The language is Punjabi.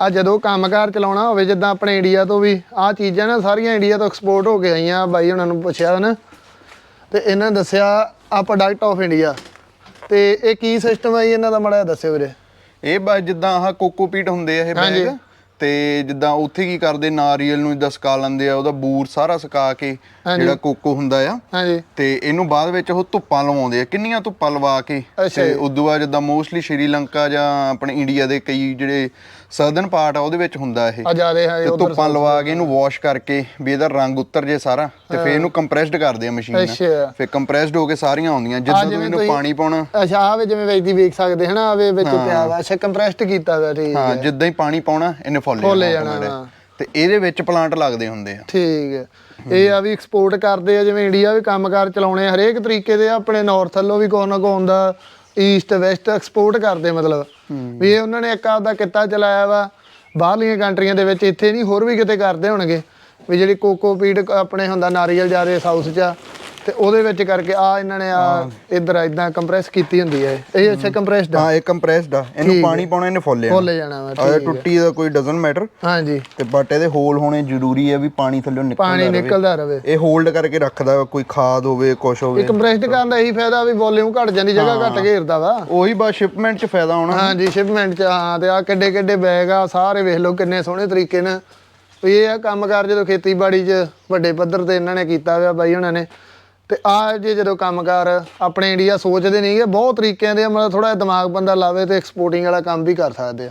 ਆ ਜਦੋਂ ਕੰਮਕਾਰ ਚਲਾਉਣਾ ਹੋਵੇ ਜਿੱਦਾਂ ਆਪਣੇ ਇੰਡੀਆ ਤੋਂ ਵੀ ਆ ਚੀਜ਼ਾਂ ਨਾ ਸਾਰੀਆਂ ਇੰਡੀਆ ਤੋਂ ਐਕਸਪੋਰਟ ਹੋ ਕੇ ਆਈਆਂ ਬਾਈ ਉਹਨਾਂ ਨੂੰ ਪੁੱਛਿਆ ਨਾ ਤੇ ਇਹਨਾਂ ਦੱਸਿਆ ਆ ਪ੍ਰੋਡਕਟ ਆਫ ਇੰਡੀਆ ਤੇ ਇਹ ਕੀ ਸਿਸਟਮ ਹੈ ਜੀ ਇਹਨਾਂ ਦਾ ਮੜਾ ਦੱਸਿਓ ਵੀਰੇ। ਇਹ ਬਸ ਜਿੱਦਾਂ ਆਹ ਕੋਕੋਪੀਟ ਹੁੰਦੇ ਆ ਇਹ। ਬੈਗ ਤੇ ਜਿੱਦਾਂ ਉੱਥੇ ਕੀ ਕਰਦੇ ਨਾਰੀਅਲ ਨੂੰ ਜਿੱਦਾਂ ਸੁਕਾ ਲੈਂਦੇ ਆ ਉਹਦਾ ਬੂਰ ਸਾਰਾ ਸੁਕਾ ਕੇ ਹਾਂਜੀ। ਜਿਹੜਾ ਕੋਕੋ ਹੁੰਦਾ ਆ ਹਾਂਜੀ। ਤੇ ਇਹਨੂੰ ਬਾਅਦ ਵਿੱਚ ਉਹ ਧੁੱਪਾਂ ਲਵਾਉਂਦੇ ਆ। ਕਿੰਨੀਆਂ ਧੁੱਪਾਂ ਲਵਾ ਕੇ? ਅੱਛਾ ਤੇ ਜੀ। ਉਦੋਂ ਬਾਅਦ ਜਿੱਦਾਂ ਮੋਸਟਲੀ ਸ਼੍ਰੀਲੰਕਾ ਜਾਂ ਆਪਣੇ ਇੰਡੀਆ ਦੇ ਕਈ ਜਿਹੜੇ ਸਦਰਨ ਪਾਰਟ ਆ ਉਹਦੇ ਵਿੱਚ ਹੁੰਦਾ ਇਹ। ਆ ਜਿਆਦੇ ਹੈ ਤੇ ਉਧਰ ਧੁੱਪਾਂ ਲਵਾ ਕੇ ਇਹਨੂੰ ਵਾਸ਼ ਕਰਕੇ ਵੀ ਇਹਦਾ ਰੰਗ ਉਤਰ ਜੇ ਸਾਰਾ ਤੇ ਫਿਰ ਇਹਨੂੰ ਕੰਪਰੈਸਡ ਕਰਦੇ ਆ ਮਸ਼ੀਨ ਅੱਛਾ। ਨਾਲ ਫਿਰ ਕੰਪਰੈਸਡ ਹੋ ਕੇ ਸਾਰੀਆਂ ਆਉਂਦੀਆਂ ਜਿੱਦਾਂ ਜਿਵੇਂ ਤੁਸੀਂ ਇਹਨੂੰ ਤੁਸੀਂ- ਪਾਣੀ ਪਾਉਣਾ। ਅੱਛਾ ਆ ਵੇ ਜਿਵੇਂ ਵੇਚਦੀ ਵੇਖ ਸਕਦੇ ਹਨਾ ਆਵੇ ਵਿੱਚ ਪਿਆ ਵਾ। ਅੱਛਾ ਕੰਪਰੈਸਡ ਕੀਤਾ ਵਾ ਠੀਕ ਹਾਂ। ਜਿੱਦਾਂ ਹੀ ਪਾਣੀ ਪਾਉਣਾ ਇਹਨੇ ਫੁੱਲ ਜਾਣਾ। ਤੇ ਇਹਦੇ ਵਿੱਚ ਪਲਾਂਟ ਲੱਗਦੇ ਹੁੰਦੇ ਆ। ਠੀਕ ਹੈ। ਇਹ ਆ ਵੀ ਐਕਸਪੋਰਟ ਕਰਦੇ ਆ ਜਿਵੇਂ ਇੰਡੀਆ ਵੀ ਕੰਮਕਾਰ ਚਲਾਉਣੇ ਆ, ਹਰੇਕ ਤਰੀਕੇ ਦੇ ਆਪਣੇ ਨਾਰਥ ਵੱਲੋਂ ਵੀ ਕੋਈ ਨਾ ਕੋਈ ਹੁੰਦਾ ਈਸਟ ਵੈਸਟ ਐਕਸਪੋਰਟ ਕਰਦੇ ਮਤਲਬ। ਵੀ ਇਹ ਉਹਨਾਂ ਨੇ ਇੱਕ ਆਪਦਾ ਕਿੱਤਾ ਚਲਾਇਆ ਵਾ ਬਾਹਰਲੀਆਂ ਕੰਟਰੀਆਂ ਦੇ ਵਿੱਚ ਇੱਥੇ ਨਹੀਂ ਹੋਰ ਵੀ ਕਿਤੇ ਕਰਦੇ ਹੋਣਗੇ। ਵੀ ਜਿਹੜੀ ਕੋਕੋਪੀਟ ਆਪਣੇ ਹੁੰਦਾ ਨਾਰੀਅਲ ਜਾਰੇ ਸਾਊਥ ਚ ਆ, ਤੇ ਉਹਦੇ ਵਿੱਚ ਕਰਕੇ ਆ ਇਹਨਾਂ ਨੇ ਆ ਇਧਰ ਇਦਾਂ ਕੰਪਰੈਸ ਕੀਤੀ ਹੁੰਦੀ ਹੈ ਇਹ। ਇਹ ਅੱਛਾ ਕੰਪਰੈਸਡ ਹਾਂ ਇਹ ਕੰਪਰੈਸਡ ਆ। ਇਹਨੂੰ ਪਾਣੀ ਪਾਉਣਾ ਇਹਨੇ ਫੁੱਲ ਜਾਣਾ ਫੁੱਲ ਜਾਣਾ। ਵਾ ਆ। ਟੁੱਟੀ ਦਾ ਕੋਈ ਡਸਨਟ ਮੈਟਰ ਹਾਂਜੀ। ਤੇ ਬਟ ਇਹਦੇ ਹੋਲ ਹੋਣੇ ਜ਼ਰੂਰੀ ਹੈ ਵੀ ਪਾਣੀ ਥੱਲੇ ਨਿਕਲਦਾ ਪਾਣੀ। ਨਿਕਲਦਾ ਰਵੇ ਇਹ ਹੋਲਡ ਕਰਕੇ ਰੱਖਦਾ ਵਾ, ਕੋਈ ਖਾਦ ਹੋਵੇ ਕੁਛ ਹੋਵੇ। ਇਹ ਕੰਪਰੈਸਡ ਕਰਨ ਦਾ ਇਹੀ ਫਾਇਦਾ ਵੀ ਵੋਲਿਊਮ ਘਟ ਜਾਂਦੀ ਜਗ੍ਹਾ ਘਟ ਘੇਰਦਾ ਵਾ। ਉਹੀ ਬਸ ਸ਼ਿਪਮੈਂਟ 'ਚ ਫਾਇਦਾ ਹੋਣਾ। ਹਾਂਜੀ ਸ਼ਿਪਮੈਂਟ ਚ ਹਾਂ ਤੇ ਆ ਕਿੱਡੇ ਕਿੱਡੇ ਬੈਗ ਆ ਸਾਰੇ ਵੇਖ ਲਓ ਕਿੰਨੇ ਸੋਹਣੇ ਤਰੀਕੇ ਨਾਲ। ਵੀ ਇਹ ਆ ਕੰਮਕਾਰ ਜਦੋਂ ਖੇਤੀਬਾੜੀ 'ਚ ਵੱਡੇ ਪੱਧਰ ਤੇ ਇਹਨਾਂ ਨੇ ਕੀਤਾ ਹੋਇਆ ਬਾਈ ਉਹਨਾਂ ਨੇ ਤੇ ਆ ਜੇ ਜਦੋਂ ਕੰਮਕਾਰ ਆਪਣੇ ਇੰਡੀਆ ਸੋਚਦੇ ਨਹੀਂਗੇ ਬਹੁਤ ਤਰੀਕਿਆਂ ਦੇ ਆ, ਮਤਲਬ ਥੋੜਾ ਦਿਮਾਗ ਬੰਦਾ ਲਾਵੇ ਤੇ ਐਕਸਪੋਰਟਿੰਗ ਵਾਲਾ ਕੰਮ ਵੀ ਕਰ ਸਕਦੇ ਆ।